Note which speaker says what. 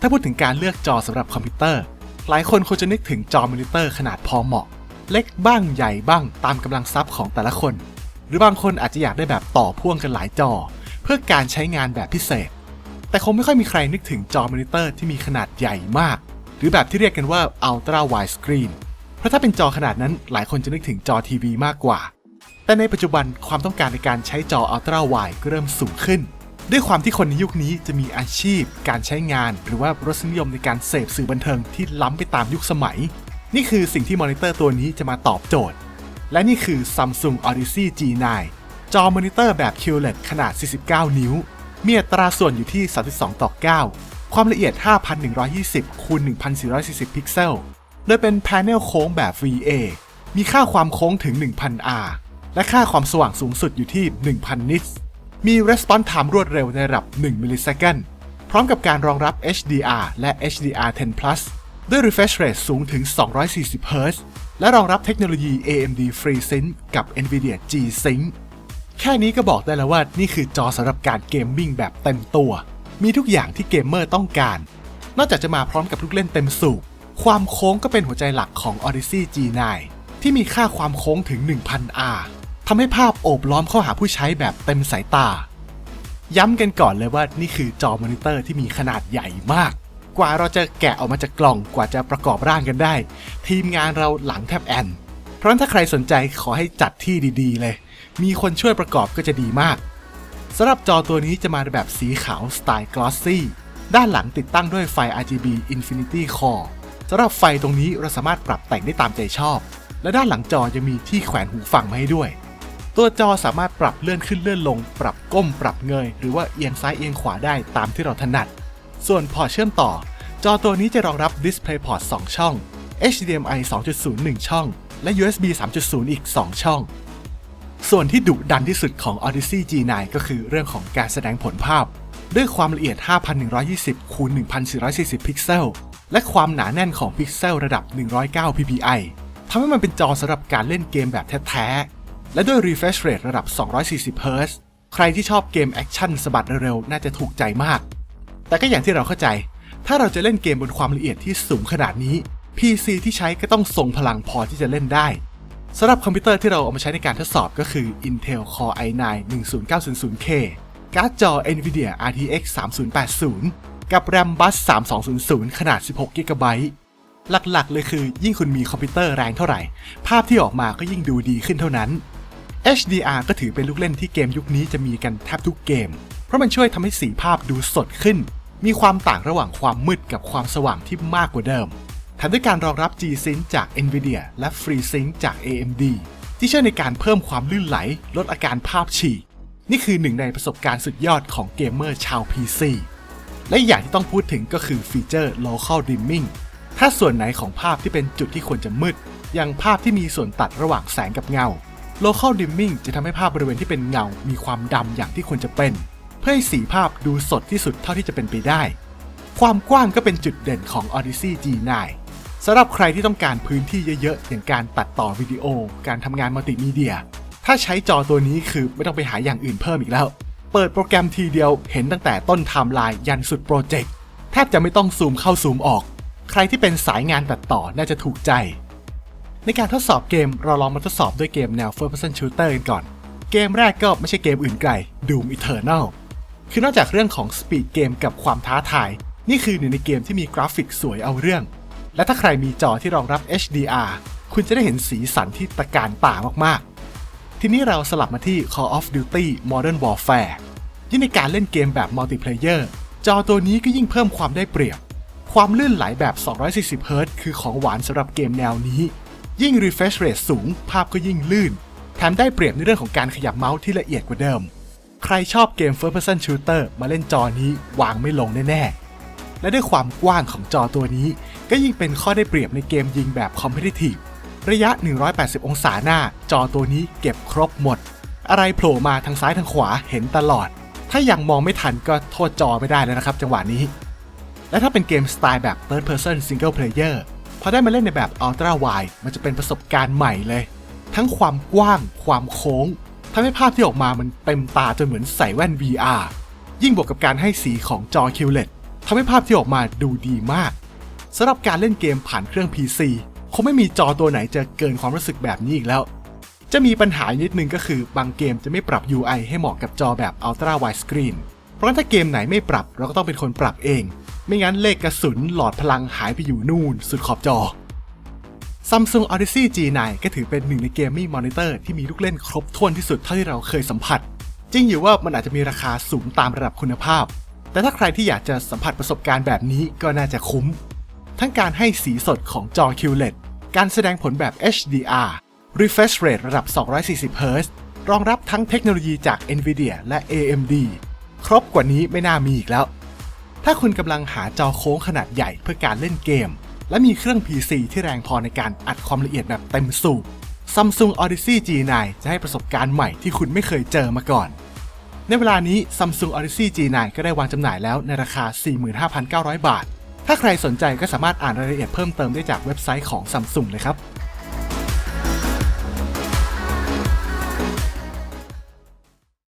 Speaker 1: ถ้าพูดถึงการเลือกจอสำหรับคอมพิวเตอร์ หลายคนคงจะนึกถึงจอมอนิเตอร์ขนาดพอเหมาะ เล็กบ้างใหญ่บ้างตามกำลังทรัพย์ของแต่ละคน หรือบางคนอาจจะอยากได้แบบต่อพ่วงกันหลายจอ เพื่อการใช้งานแบบพิเศษ แต่คงไม่ค่อยมีใครนึกถึงจอมอนิเตอร์ที่มีขนาดใหญ่มาก หรือแบบที่เรียกกันว่า Ultra Wide Screen เพราะถ้าเป็นจอขนาดนั้นหลายคนจะนึกถึงจอทีวีมากกว่า แต่ในปัจจุบันความต้องการในการใช้จอ Ultra Wide ก็เริ่มสูงขึ้น ด้วยความที่คนในยุคนี้จะมีอาชีพ การใช้งาน หรือว่ารสนิยมในการเสพสื่อบันเทิงที่ล้ำไปตามยุคสมัย นี่คือสิ่งที่มอนิเตอร์ตัวนี้จะมาตอบโจทย์ และนี่คือ Samsung Odyssey G9 จอมอนิเตอร์แบบ QLED ขนาด 49 นิ้ว มีอัตราส่วนอยู่ที่ 32 ต่อ 9 ความละเอียด 5,120คูณ1,440 พิกเซล โดยเป็นแผงโค้งแบบ VA มีค่าความโค้งถึง 1,000 R และค่าความสว่างสูงสุดอยู่ที่ 1,000 นิตส์ มี response time รวดเร็วในระดับ 1 มิลลิเซคันพร้อมกับการรองรับ HDR และ HDR10 Plus ด้วย refresh rate สูงถึง 240 Hz และรองรับเทคโนโลยี AMD FreeSync กับ NVIDIA G-Sync แค่นี้ก็บอกได้แล้วว่านี่คือจอสำหรับการเกมมิ่งแบบเต็มตัว มีทุกอย่างที่เกมเมอร์ต้องการ นอกจากจะมาพร้อมกับลูกเล่นเต็มสูบความโค้งก็เป็นหัวใจหลักของ Odyssey G9 ที่มีค่าความโค้งถึง 1000 R ทำให้ภาพโอบล้อมเข้าหาผู้ใช้แบบเต็มสายตา ย้ำกันก่อนเลยว่านี่คือจอมอนิเตอร์ที่มีขนาดใหญ่มาก กว่าเราจะแกะออกมาจากกล่องกว่าจะประกอบร่างกันได้ ทีมงานเราหลังแทบแอน เพราะนั้นถ้าใครสนใจขอให้จัดที่ดีๆ เลย มีคนช่วยประกอบก็จะดีมากสำหรับจอตัวนี้จะมาในแบบสีขาวสไตล์ glossy ด้านหลังติดตั้งด้วยไฟ RGB Infinity Core สำหรับไฟตรงนี้เราสามารถปรับแต่งได้ตามใจชอบ และด้านหลังจอยังมีที่แขวนหูฟังมาให้ด้วย ตัวจอสามารถปรับเลื่อนขึ้นเลื่อนลง ปรับก้มปรับเงย หรือว่าเอียงซ้ายเอียงขวาได้ตามที่เราถนัด ส่วนพอร์ตเชื่อมต่อ จอตัวนี้จะรองรับ DisplayPort 2 ช่อง HDMI 2.0 1 ช่อง และ USB 3.0 อีก 2 ช่อง ส่วนที่ดุดันที่สุดของ Odyssey G9 ก็คือเรื่องของการแสดงผลภาพ ด้วยความละเอียด 5,120 คูณ 1,440 พิกเซล และความหนาแน่นของพิกเซลระดับ 109 ppi ทำให้มันเป็นจอสำหรับการเล่นเกมแบบแท้ๆ และด้วย refresh rate ระดับ 240 Hz ใครที่ชอบเกมแอคชั่นสะบัดเร็วๆ น่าจะถูกใจมาก แต่ก็อย่างที่เราเข้าใจ ถ้าเราจะเล่นเกมบนความละเอียดที่สูงขนาดนี้ PC ที่ใช้ก็ต้องทรงพลังพอที่จะเล่นได้สำหรับคอมพิวเตอร์ที่เราเอามาใช้ในการทดสอบก็คือ Intel Core i9 10900K การ์ดจอ Nvidia RTX 3080 กับ RAM Bus 3200 ขนาด 16 GB หลักๆ เลยคือยิ่งคุณมีคอมพิวเตอร์แรงเท่าไหร่ ภาพที่ออกมาก็ยิ่งดูดีขึ้นเท่านั้น HDR ก็ถือเป็นลูกเล่นที่เกมยุคนี้จะมีกันแทบทุกเกม เพราะมันช่วยทำให้สีภาพดูสดขึ้น มีความต่างระหว่างความมืดกับความสว่างที่มากกว่าเดิมแถมด้วยการรองรับ G-Sync จาก NVIDIA และ FreeSync จาก AMD ที่ช่วยในการเพิ่มความลื่นไหล ลดอาการภาพฉีก นี่คือหนึ่งในประสบการณ์สุดยอดของเกมเมอร์ชาว PC และอย่างที่ต้องพูดถึงก็คือฟีเจอร์ Local Dimming ถ้าส่วนไหนของภาพที่เป็นจุดที่ควรจะมืด อย่างภาพที่มีส่วนตัดระหว่างแสงกับเงา Local Dimming จะทำให้ภาพบริเวณที่เป็นเงา มีความดำอย่างที่ควรจะเป็น เพื่อให้สีภาพดูสดที่สุดเท่าที่จะเป็นไปได้ ความกว้างก็เป็นจุดเด่นของ Odyssey G9 สำหรับใครที่ต้องการพื้นที่เยอะๆ อย่างการตัดต่อวิดีโอ การทำงานมัลติมีเดีย ถ้าใช้จอตัวนี้คือไม่ต้องไปหาอย่างอื่นเพิ่มอีกแล้ว เปิดโปรแกรมทีเดียวเห็นตั้งแต่ต้นไทม์ไลน์ยันสุดโปรเจกต์แทบจะไม่ต้องซูมเข้าซูมออก ใครที่เป็นสายงานตัดต่อน่าจะถูกใจ ในการทดสอบเกมเราลองมาทดสอบด้วยเกมแนว First Person Shooter กันก่อน เกมแรกก็ไม่ใช่เกมอื่นไกล Doom Eternal คือนอกจากเรื่องของสปีดเกมกับความท้าทาย นี่คือหนึ่งในเกมที่มีกราฟิกสวยเอาเรื่อง และถ้าใครมีจอที่รองรับ HDR คุณจะได้เห็นสีสันที่ตะการตามากๆ ทีนี้เราสลับมาที่ Call of Duty Modern Warfare ยิ่งในการเล่นเกมแบบมัลติเพลเยอร์จอตัวนี้ก็ยิ่งเพิ่มความได้เปรียบ ความลื่นไหลแบบ 240 Hz คือของหวานสำหรับเกมแนวนี้ ยิ่ง refresh rate สูง ภาพก็ยิ่งลื่น แถมได้เปรียบในเรื่องของการขยับเมาส์ที่ละเอียดกว่าเดิม ใครชอบเกม First Person Shooter มาเล่นจอนี้วางไม่ลงแน่ๆ และด้วยความกว้างของจอตัวนี้ ก็ยิ่งเป็นข้อได้เปรียบในเกมยิงแบบ Competitive ระยะ 180 องศาหน้า จอตัวนี้เก็บครบหมด อะไรโผล่มาทางซ้ายทางขวาเห็นตลอด ถ้ายังมองไม่ทันก็โทษจอไม่ได้แล้วนะครับ จังหวะนี้ และถ้าเป็นเกมสไตล์แบบ Third Person Single Player อได้มาเล่นในแบบ Ultra Wide มันจะเป็นประสบการณ์ใหม่เลย ทั้งความกว้าง ความโค้งทำให้ภาพที่ออกมามันเต็มตาจนเหมือนใส่แว่น VR ยิ่งบวกกับการให้สีของจอ QLED ทำให้ภาพที่ออกมาดูดีมากสำหรับการเล่นเกมผ่านเครื่อง PC คงไม่มีจอตัวไหนจะเกินความรู้สึกแบบนี้อีกแล้ว จะมีปัญหานิดนึงก็คือบางเกมจะไม่ปรับ UI ให้เหมาะกับจอแบบ Ultra Wide Screen เพราะงั้นถ้าเกมไหนไม่ปรับเราก็ต้องเป็นคนปรับเอง ไม่งั้นเลขกระสุนหลอดพลังหายไปอยู่นู่น สุดขอบจอ Samsung Odyssey G9 ก็ถือเป็นหนึ่งในเกมมิ่งมอนิเตอร์ที่มีลูกเล่นครบถ้วนที่สุดเท่าที่เราเคยสัมผัส จริงอยู่ว่ามันอาจจะมีราคาสูงตามระดับคุณภาพ แต่ถ้าใครที่อยากจะสัมผัสประสบการณ์แบบนี้ก็น่าจะคุ้ม ทั้งการให้สีสดของจอ QLED การแสดงผลแบบ HDR refresh rate ระดับ 240 Hz รองรับทั้งเทคโนโลยีจาก NVIDIA และ AMD ครบกว่านี้ไม่น่ามีอีกแล้ว ถ้าคุณกำลังหาจอโค้งขนาดใหญ่เพื่อการเล่นเกม และมีเครื่อง PC ที่แรงพอในการอัดความละเอียดแบบเต็มสูบ Samsung Odyssey G9 จะให้ประสบการณ์ใหม่ที่คุณไม่เคยเจอมาก่อน ในเวลานี้ Samsung Odyssey G9 ก็ได้วางจำหน่ายแล้วในราคา 45,900 บาท ถ้าใครสนใจก็สามารถอ่านรายละเอียดเพิ่มเติมได้จากเว็บไซต์ของ Samsung เลยครับ